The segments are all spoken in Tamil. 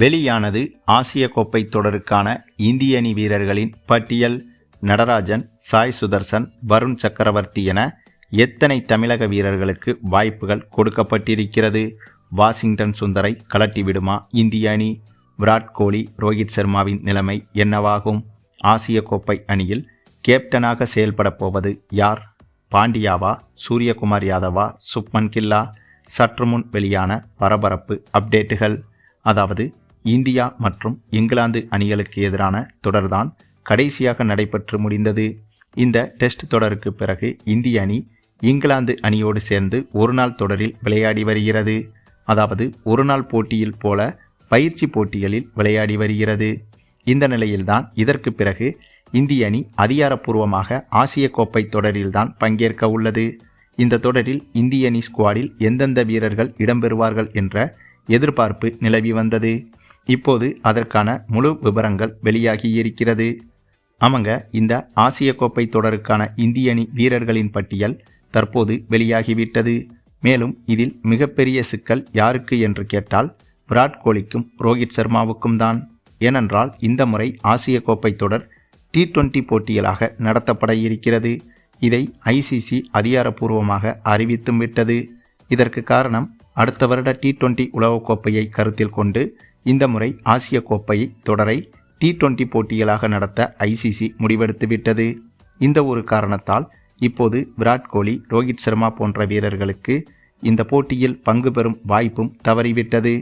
வெளியானது ஆசிய கோப்பை தொடருக்கான இந்திய அணி வீரர்களின் பட்டியல். நடராஜன் சாய் சுதர்சன் வருண் சக்கரவர்த்தி என எத்தனை தமிழக வீரர்களுக்கு வாய்ப்புகள் கொடுக்கப்பட்டிருக்கிறது? வாஷிங்டன் சுந்தரை கலட்டிவிடுமா இந்திய அணி? விராட் கோலி ரோஹித் சர்மாவின் நிலைமை என்னவாகும்? ஆசிய கோப்பை அணியில் கேப்டனாக செயல்பட போவது யார்? பாண்டியாவா சூரியகுமார் யாதவா சுப்மன் கில்லா? சற்று முன் வெளியான பரபரப்பு அப்டேட்டுகள். அதாவது இந்தியா மற்றும் இங்கிலாந்து அணிகளுக்கு எதிரான தொடர்தான் கடைசியாக நடைபெற்று முடிந்தது. இந்த டெஸ்ட் தொடருக்கு பிறகு இந்திய அணி இங்கிலாந்து அணியோடு சேர்ந்து ஒருநாள் தொடரில் விளையாடி வருகிறது. அதாவது ஒருநாள் போட்டியில் போல பயிற்சி போட்டிகளில் விளையாடி வருகிறது. இந்த நிலையில்தான் இதற்கு பிறகு இந்திய அணி அதிகாரப்பூர்வமாக ஆசிய கோப்பை தொடரில்தான் பங்கேற்க உள்ளது. இந்த தொடரில் இந்திய அணி ஸ்குவாடில் எந்தெந்த வீரர்கள் இடம்பெறுவார்கள் என்ற எதிர்பார்ப்பு நிலவி வந்தது. இப்போது அதற்கான முழு விவரங்கள் வெளியாகி இருக்கிறது ஆமாங்க இந்த ஆசிய கோப்பை தொடருக்கான இந்திய அணி வீரர்களின் பட்டியல் தற்போது வெளியாகிவிட்டது. மேலும் இதில் மிகப்பெரிய சிக்கல் யாருக்கு என்று கேட்டால் விராட் கோலிக்கும் ரோஹித் சர்மாவுக்கும் தான். ஏனென்றால் இந்த முறை ஆசிய கோப்பை தொடர் டி டுவெண்டி போட்டிகளாக நடத்தப்பட இருக்கிறது. இதை ஐசிசி அதிகாரப்பூர்வமாக அறிவித்தும் விட்டது. இதற்கு காரணம் அடுத்த வருட டி டுவெண்டி உலகக்கோப்பையை கருத்தில் கொண்டு இந்த முறை ஆசிய கோப்பை தொடரை டி டுவெண்டி போட்டிகளாக நடத்த ஐசிசி முடிவெடுத்துவிட்டது இந்த ஒரு காரணத்தால் இப்போது விராட் கோலி ரோஹித் சர்மா போன்ற வீரர்களுக்கு இந்த போட்டியில் பங்கு பெறும் வாய்ப்பும் தவறிவிட்டது.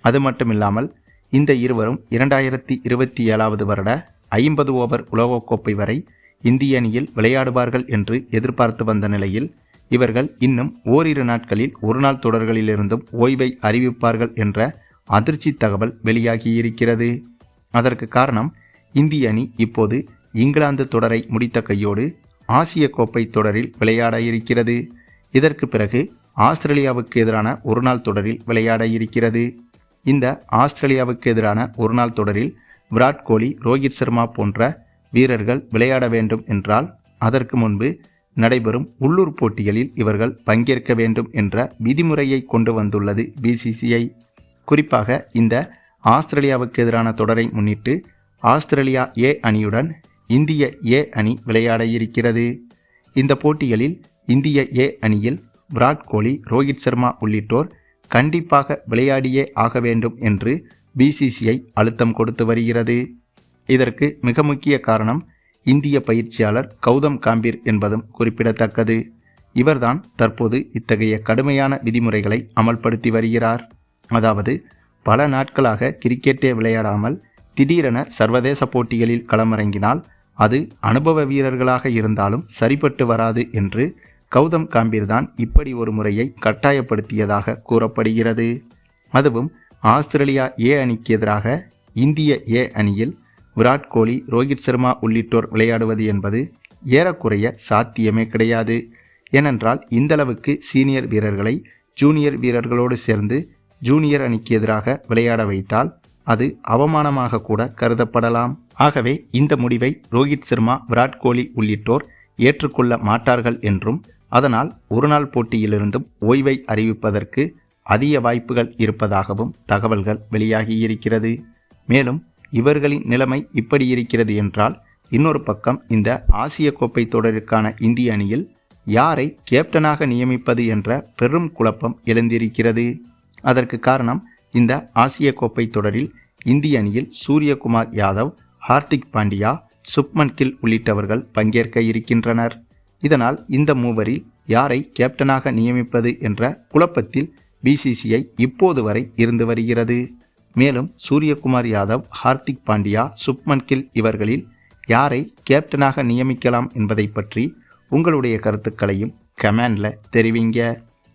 அது மட்டுமில்லாமல் இந்த இருவரும் இரண்டாயிரத்தி இருபத்தி ஏழாவது வருட ஐம்பது ஓவர் உலகக்கோப்பை வரை இந்திய அணியில் விளையாடுவார்கள் என்று எதிர்பார்த்து வந்த நிலையில் இவர்கள் இன்னும் ஓரிரு நாட்களில் ஒருநாள் தொடர்களிலிருந்தும் ஓய்வை அறிவிப்பார்கள் என்ற அதிர்ச்சி தகவல் வெளியாகியிருக்கிறது. அதற்கு காரணம் இந்திய அணி இப்போது இங்கிலாந்து தொடரை முடித்த கையோடு ஆசிய கோப்பை தொடரில் விளையாட இருக்கிறது. இதற்கு பிறகு ஆஸ்திரேலியாவுக்கு எதிரான ஒருநாள் தொடரில் விளையாட இருக்கிறது. இந்த ஆஸ்திரேலியாவுக்கு எதிரான ஒருநாள் தொடரில் விராட் கோலி ரோஹித் சர்மா போன்ற வீரர்கள் விளையாட வேண்டும் என்றால் அதற்கு முன்பு நடைபெறும் உள்ளூர் போட்டிகளில் இவர்கள் பங்கேற்க வேண்டும் என்ற விதிமுறையை கொண்டு வந்துள்ளது பிசிசிஐ குறிப்பாக இந்த ஆஸ்திரேலியாவுக்கு எதிரான தொடரை முன்னிட்டு ஆஸ்திரேலியா ஏ அணியுடன் இந்திய ஏ அணி விளையாட இருக்கிறது. இந்த போட்டிகளில் இந்திய ஏ அணியில் விராட் கோலி ரோஹித் சர்மா உள்ளிட்டோர் கண்டிப்பாக விளையாடியே ஆக வேண்டும் என்று பிசிசிஐ அழுத்தம் கொடுத்து வருகிறது. இதற்கு மிக முக்கிய காரணம் இந்திய பயிற்சியாளர் கௌதம் காம்பீர் என்பதும் குறிப்பிடத்தக்கது. இவர்தான் தற்போது இத்தகைய கடுமையான விதிமுறைகளை அமல்படுத்தி வருகிறார். அதாவது பல நாட்களாக கிரிக்கெட்டே விளையாடாமல் திடீரென சர்வதேச போட்டிகளில் களமிறங்கினால் அது அனுபவ வீரர்களாக இருந்தாலும் சரிப்பட்டு வராது என்று கௌதம் காம்பீர் தான் இப்படி ஒரு முறையை கட்டாயப்படுத்தியதாக கூறப்படுகிறது. அதுவும் ஆஸ்திரேலியா ஏ அணிக்கு எதிராக இந்திய ஏ அணியில் விராட் கோலி ரோஹித் சர்மா உள்ளிட்டோர் விளையாடுவது என்பது ஏறக்குறைய சாத்தியமே கிடையாது. ஏனென்றால் இந்தளவுக்கு சீனியர் வீரர்களை ஜூனியர் வீரர்களோடு சேர்ந்து ஜூனியர் அணிக்கு எதிராக விளையாட வைத்தால் அது அவமானமாக கூட கருதப்படலாம். ஆகவே இந்த முடிவை ரோஹித் சர்மா விராட் கோலி உள்ளிட்டோர் ஏற்றுக்கொள்ள மாட்டார்கள் என்றும் அதனால் ஒருநாள் போட்டியிலிருந்தும் ஓய்வை அறிவிப்பதற்கு அதிக வாய்ப்புகள் இருப்பதாகவும் தகவல்கள் வெளியாகியிருக்கிறது. மேலும் இவர்களின் நிலைமை இப்படி இருக்கிறது என்றால் இன்னொரு பக்கம் இந்த ஆசிய கோப்பை தொடருக்கான இந்திய அணியில் யாரை கேப்டனாக நியமிப்பது என்ற பெரும் குழப்பம் எழுந்திருக்கிறது. அதற்கு காரணம் இந்த ஆசிய கோப்பை தொடரில் இந்திய அணியில் சூரியகுமார் யாதவ் ஹார்திக் பாண்டியா சுப்மன் கில் உள்ளிட்டவர்கள் பங்கேற்க இருக்கின்றனர். இதனால் இந்த மூவரில் யாரை கேப்டனாக நியமிப்பது என்ற குழப்பத்தில் பிசிசிஐ இப்போது வரை இருந்து வருகிறது. மேலும் சூரியகுமார் யாதவ் ஹார்திக் பாண்டியா சுப்மன் கில் இவர்களில் யாரை கேப்டனாக நியமிக்கலாம் என்பதை பற்றி உங்களுடைய கருத்துக்களையும் கமெண்டில் தெரிவிங்க.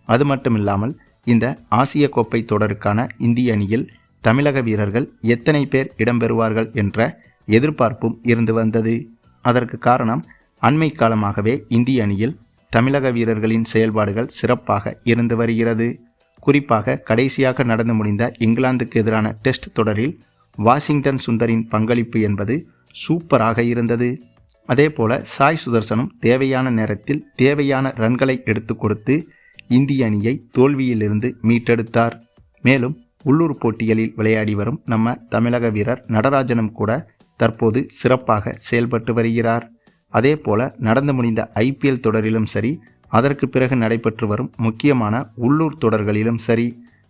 அது மட்டும் இல்லாமல் இந்த ஆசிய கோப்பை தொடருக்கான இந்திய அணியில் தமிழக வீரர்கள் எத்தனை பேர் இடம்பெறுவார்கள் என்ற எதிர்பார்ப்பும் இருந்து வந்தது. அதற்கு காரணம் அண்மை காலமாகவே இந்திய அணியில் தமிழக வீரர்களின் செயல்பாடுகள் சிறப்பாக இருந்து வருகிறது. குறிப்பாக கடைசியாக நடந்து முடிந்த இங்கிலாந்துக்கு எதிரான டெஸ்ட் தொடரில் வாஷிங்டன் சுந்தரின் பங்களிப்பு என்பது சூப்பராக இருந்தது. அதேபோல சாய் சுதர்சனும் தேவையான நேரத்தில் தேவையான ரன்களை எடுத்து கொடுத்து இந்திய அணியை தோல்வியிலிருந்து மீட்டெடுத்தார். மேலும் உள்ளூர் போட்டிகளில் விளையாடி வரும் நம்ம தமிழக வீரர் நடராஜனும் கூட தற்போது சிறப்பாக செயல்பட்டு வருகிறார். அதே போல நடந்து முடிந்த ஐபிஎல் தொடரிலும் சரி அதற்கு பிறகு நடைபெற்று வரும் முக்கியமான உள்ளூர் தொடர்களிலும் சரி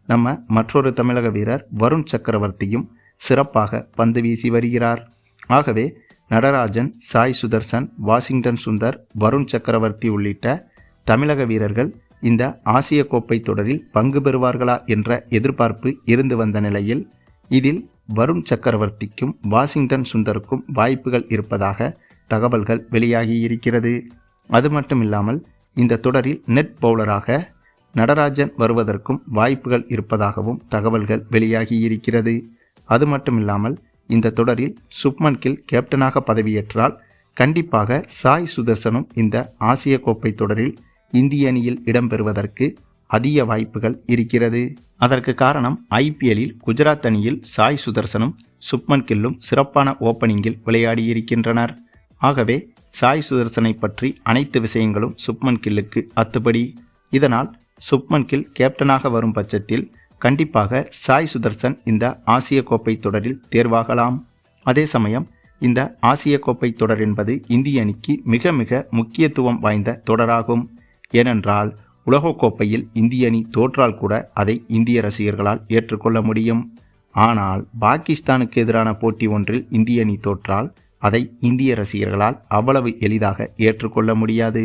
நம்ம மற்றொரு தமிழக வீரர் வருண் சக்கரவர்த்தியும் சிறப்பாக பந்து வீசி வருகிறார். ஆகவே நடராஜன் சாய் சுதர்சன் வாஷிங்டன் சுந்தர் வருண் சக்கரவர்த்தி உள்ளிட்ட தமிழக வீரர்கள் இந்த ஆசிய கோப்பை தொடரில் பங்கு பெறுவார்களா என்ற எதிர்பார்ப்பு இருந்து வந்த நிலையில் இதில் வருண் சக்கரவர்த்திக்கும் வாஷிங்டன் சுந்தருக்கும் வாய்ப்புகள் இருப்பதாக தகவல்கள் வெளியாகி இருக்கிறது அது மட்டும் இல்லாமல் இந்த தொடரில் நெட் பவுலராக நடராஜன் வருவதற்கும் வாய்ப்புகள் இருப்பதாகவும் தகவல்கள் வெளியாகி இருக்கிறது அது மட்டும் இல்லாமல் இந்த தொடரில் சுப்மன் கில் கேப்டனாக பதவியேற்றால் கண்டிப்பாக சாய் சுதர்சனும் இந்த ஆசிய கோப்பை தொடரில் இந்திய அணியில் இடம்பெறுவதற்கு அதிக வாய்ப்புகள் இருக்கிறது. அதற்கு காரணம் ஐபிஎல்லில் குஜராத் அணியில் சாய் சுதர்சனும் சுப்மன் கில்லும் சிறப்பான ஓப்பனிங்கில் விளையாடியிருக்கின்றனர். ஆகவே சாய் சுதர்சனை பற்றி அனைத்து விஷயங்களும் சுப்மன் கில்லுக்கு அத்துப்படி. இதனால் சுப்மன் கில் கேப்டனாக வரும் பட்சத்தில் கண்டிப்பாக சாய் சுதர்சன் இந்த ஆசிய கோப்பை தொடரில் தேர்வாகலாம். அதே சமயம் இந்த ஆசிய கோப்பை தொடர் என்பது இந்திய அணிக்கு மிக மிக முக்கியத்துவம் வாய்ந்த தொடராகும். ஏனென்றால் உலகக்கோப்பையில் இந்திய அணி தோற்றால் கூட அதை இந்திய ரசிகர்களால் ஏற்றுக்கொள்ள முடியும். ஆனால் பாகிஸ்தானுக்கு எதிரான போட்டி ஒன்றில் இந்திய அணி தோற்றால் அதை இந்திய ரசிகர்களால் அவ்வளவு எளிதாக ஏற்றுக்கொள்ள முடியாது.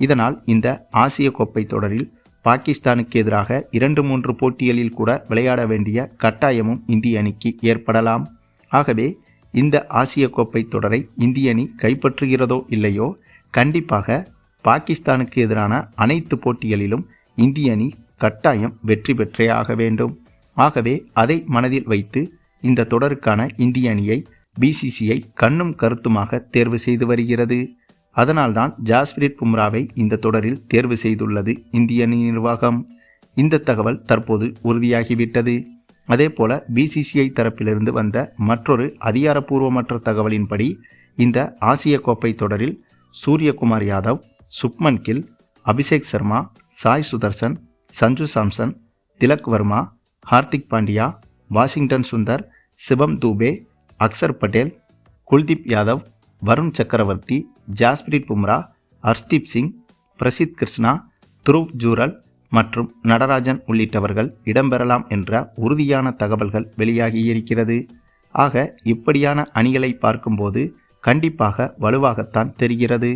இதனால் இந்த ஆசிய கோப்பை தொடரில் பாகிஸ்தானுக்கு எதிராக இரண்டு மூன்று போட்டிகளில் கூட விளையாட வேண்டிய கட்டாயமும் இந்திய அணிக்கு ஏற்படலாம். ஆகவே இந்த ஆசிய கோப்பை தொடரை இந்திய அணி கைப்பற்றுகிறதோ இல்லையோ கண்டிப்பாக பாகிஸ்தானுக்கு எதிரான அனைத்து போட்டிகளிலும் இந்திய அணி கட்டாயம் வெற்றி பெற்றே ஆக வேண்டும். ஆகவே அதை மனதில் வைத்து இந்த தொடருக்கான இந்திய அணியை பிசிசிஐ கண்ணும் கருத்துமாக தேர்வு செய்து வருகிறது. அதனால்தான் ஜாஸ்பிரித் பும்ராவை இந்த தொடரில் தேர்வு செய்துள்ளது இந்திய அணி நிர்வாகம். இந்த தகவல் தற்போது உறுதியாகிவிட்டது. அதேபோல பிசிசிஐ தரப்பிலிருந்து வந்த மற்றொரு அதிகாரப்பூர்வமற்ற தகவலின்படி இந்த ஆசிய கோப்பை தொடரில் சூரியகுமார் யாதவ் சுக்மன் கில் அபிஷேக் சர்மா சாய் சுதர்சன் சஞ்சு சாம்சன் திலக் வர்மா ஹார்திக் பாண்டியா வாஷிங்டன் சுந்தர் சிவம் தூபே அக்சர் பட்டேல் குல்தீப் யாதவ் வருண் சக்கரவர்த்தி ஜாஸ்பிரிட் பும்ரா ஹர்ஷ்தீப் சிங் பிரசித் கிருஷ்ணா துருவ் ஜூரல் மற்றும் நடராஜன் உள்ளிட்டவர்கள் இடம்பெறலாம் என்ற உறுதியான தகவல்கள் வெளியாகியிருக்கிறது. ஆக இப்படியான அணிகளை பார்க்கும்போது கண்டிப்பாக வலுவாகத்தான் தெரிகிறது.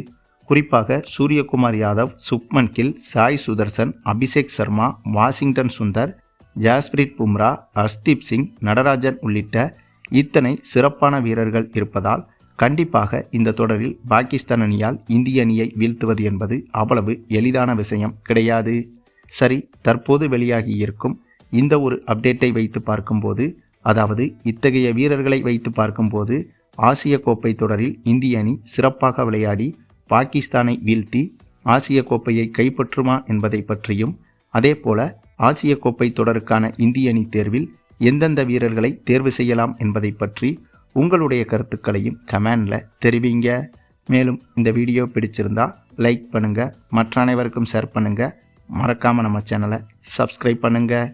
குறிப்பாக சூரியகுமார் யாதவ் சுக்மன் கில் சாய் சுதர்சன் அபிஷேக் சர்மா வாஷிங்டன் சுந்தர் ஜாஸ்பிரித் பும்ரா ஹர்ஸ்தீப் சிங் நடராஜன் உள்ளிட்ட இத்தனை சிறப்பான வீரர்கள் இருப்பதால் கண்டிப்பாக இந்த தொடரில் பாகிஸ்தான் அணியால் இந்திய அணியை வீழ்த்துவது என்பது அவ்வளவு எளிதான விஷயம் கிடையாது. சரி தற்போது வெளியாகி இருக்கும் இந்த ஒரு அப்டேட்டை வைத்து பார்க்கும்போது அதாவது இத்தகைய வீரர்களை வைத்து பார்க்கும்போது ஆசிய கோப்பை தொடரில் இந்திய அணி சிறப்பாக விளையாடி பாகிஸ்தானை வீழ்த்தி ஆசிய கோப்பையை கைப்பற்றுமா என்பதை பற்றியும் அதேபோல ஆசிய கோப்பை தொடருக்கான இந்திய அணி தேர்வில் எந்தெந்த வீரர்களை தேர்வு செய்யலாம் என்பதை பற்றி உங்களுடைய கருத்துக்களையும் கமெண்டில் தெரிவிங்க. மேலும் இந்த வீடியோ பிடிச்சிருந்தா லைக் பண்ணுங்கள் மற்ற அனைவருக்கும் ஷேர் பண்ணுங்கள் மறக்காமல் நம்ம சேனலை சப்ஸ்கிரைப் பண்ணுங்கள்